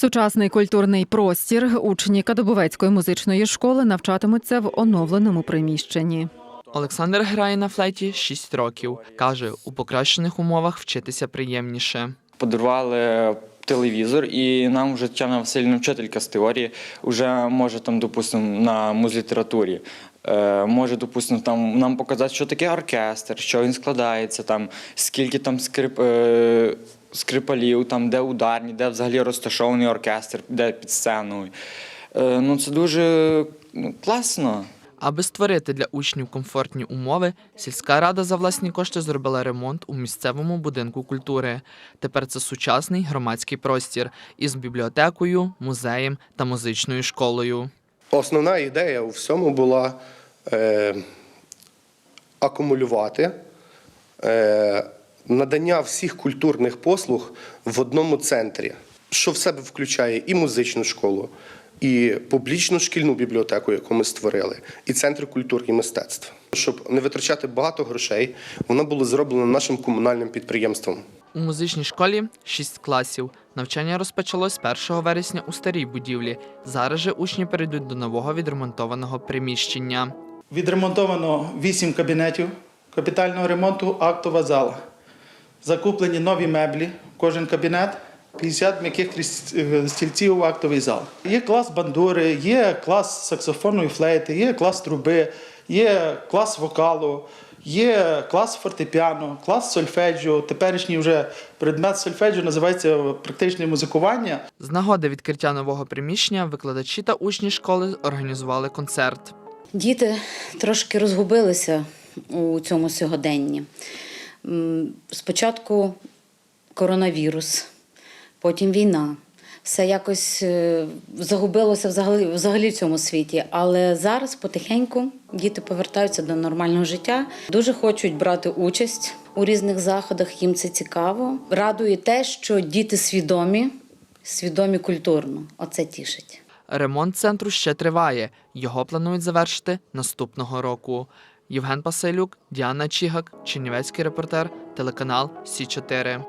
Сучасний культурний простір учні Кадобовецької музичної школи навчатимуться в оновленому приміщенні. Олександр грає на флейті 6 років. Каже, у покращених умовах вчитися приємніше. подарували телевізор, і нам вже Тетяна Васильівна, вчителька з теорії, вже може там, допустимо, на музлітературі. е, Може, допустимо, там нам показати, що таке оркестр, що він складається, там, скільки там скрип, е, скрипалів, там, де ударні, де взагалі розташований оркестр, де під сценою. Е, Ну, це дуже ну, класно. Аби створити для учнів комфортні умови, сільська рада за власні кошти зробила ремонт у місцевому будинку культури. Тепер це сучасний громадський простір із бібліотекою, музеєм та музичною школою. Основна ідея у всьому була е, акумулювати е, надання всіх культурних послуг в одному центрі, що в себе включає і музичну школу, і публічну шкільну бібліотеку, яку ми створили, і центр культури і мистецтв. Щоб не витрачати багато грошей, воно було зроблено нашим комунальним підприємством. У музичній школі 6 класів. Навчання розпочалось 1 вересня у старій будівлі. Зараз же учні перейдуть до нового відремонтованого приміщення. Відремонтовано 8 кабінетів капітального ремонту, актова зала. Закуплені нові меблі, кожен кабінет, 50 м'яких е, стільців у актовий зал. Є клас бандури, є клас саксофону і флейти, є клас труби, є клас вокалу, є клас фортепіано, клас сольфеджіо. Теперішній вже предмет сольфеджіо називається практичне музикування. З нагоди відкриття нового приміщення викладачі та учні школи організували концерт. Діти трошки розгубилися у цьому сьогоденні. Спочатку коронавірус, потім війна. Все якось е, загубилося взагалі, взагалі в цьому світі. Але зараз потихеньку діти повертаються до нормального життя. Дуже хочуть брати участь у різних заходах, їм це цікаво. Радує те, що діти свідомі, свідомі культурно. Оце тішить. Ремонт центру ще триває. Його планують завершити наступного року. Євген Пасилюк, Діана Чігак, Чернівецький репортер, телеканал Сі 4